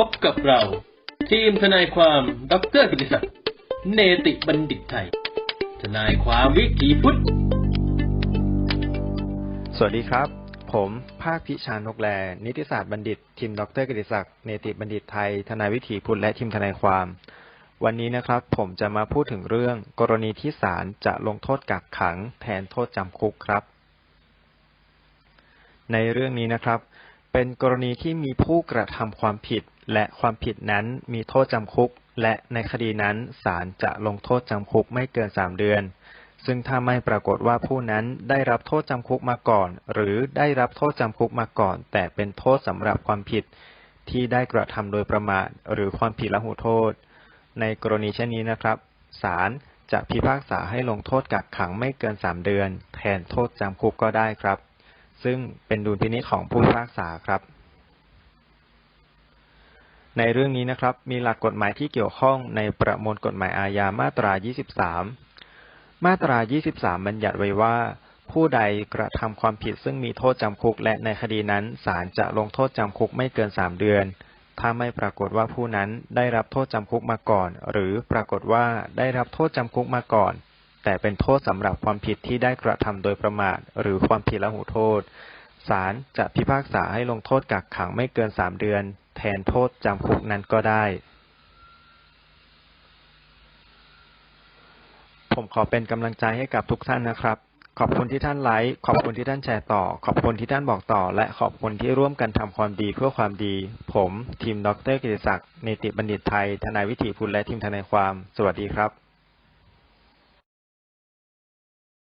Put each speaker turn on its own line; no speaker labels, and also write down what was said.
พบกับเรา ทีมทนายความดรกิติศักดิ์เนติบัณฑิตไทย ทนายความวิถีพุทธ
สวัสดีครับ ผมภาคพิชานกแล นิติศาสตร์บัณฑิต ทีมดรกิติศักดิ์เนติบัณฑิตไทย ทนายวิถีพุทธและทีมทนายความ วันนี้นะครับ ผมจะมาพูดถึงเรื่องกรณีที่ศาลจะลงโทษกักขัง แทนโทษจำคุกครับ ในเรื่องนี้นะครับ เป็นกรณีที่มีผู้กระทำความผิด และความผิดนั้นมีโทษจำคุก และในคดีนั้นศาลจะลงโทษจำคุกไม่เกินสามเดือน ซึ่งถ้าไม่ปรากฏว่าผู้นั้นได้รับโทษจำคุกมาก่อน หรือได้รับโทษจำคุกมาก่อน แต่เป็นโทษสำหรับความผิด ที่ได้กระทำโดยประมาทหรือความผิดละหูโทษ ในกรณีเช่นนี้นะครับศาลจะพิพากษาให้ลงโทษกักขังไม่เกินสามเดือน แทนโทษจำคุกก็ได้ครับ ซึ่งเป็นดุลพินิจของผู้พิพากษาครับ ในเรื่องนี้นะครับ มีหลักกฎหมายที่เกี่ยวข้องในประมวลกฎหมายอาญามาตรา 23 มาตรา 23 บัญญัติไว้ว่า ผู้ใดกระทำความผิดซึ่งมีโทษจำคุก และในคดีนั้นศาลจะลงโทษจำคุกไม่เกิน 3 เดือนถ้าไม่ปรากฏว่าผู้นั้นได้รับโทษจำคุกมาก่อน หรือปรากฏว่าได้รับโทษจำคุกมาก่อน แต่เป็นโทษสำหรับความผิดที่ได้กระทำโดยประมาทหรือความผิดละหูโทษ ศาลจะพิพากษาให้ลงโทษกักขังไม่เกิน3เดือน แทนโทษจำคุกนั้นก็ได้ ผมขอเป็นกำลังใจให้กับทุกท่านนะครับ ขอบคุณที่ท่านไลค์ ขอบคุณที่ท่านแชร์ต่อ ขอบคุณที่ท่านบอกต่อ และขอบคุณที่ร่วมกันทำความดีเพื่อความดี ผม ทีมดรกิติศักดิ์ เนติบัณฑิตไทย ทนายวิถีพุทธและทีมทนายความ สวัสดีครับ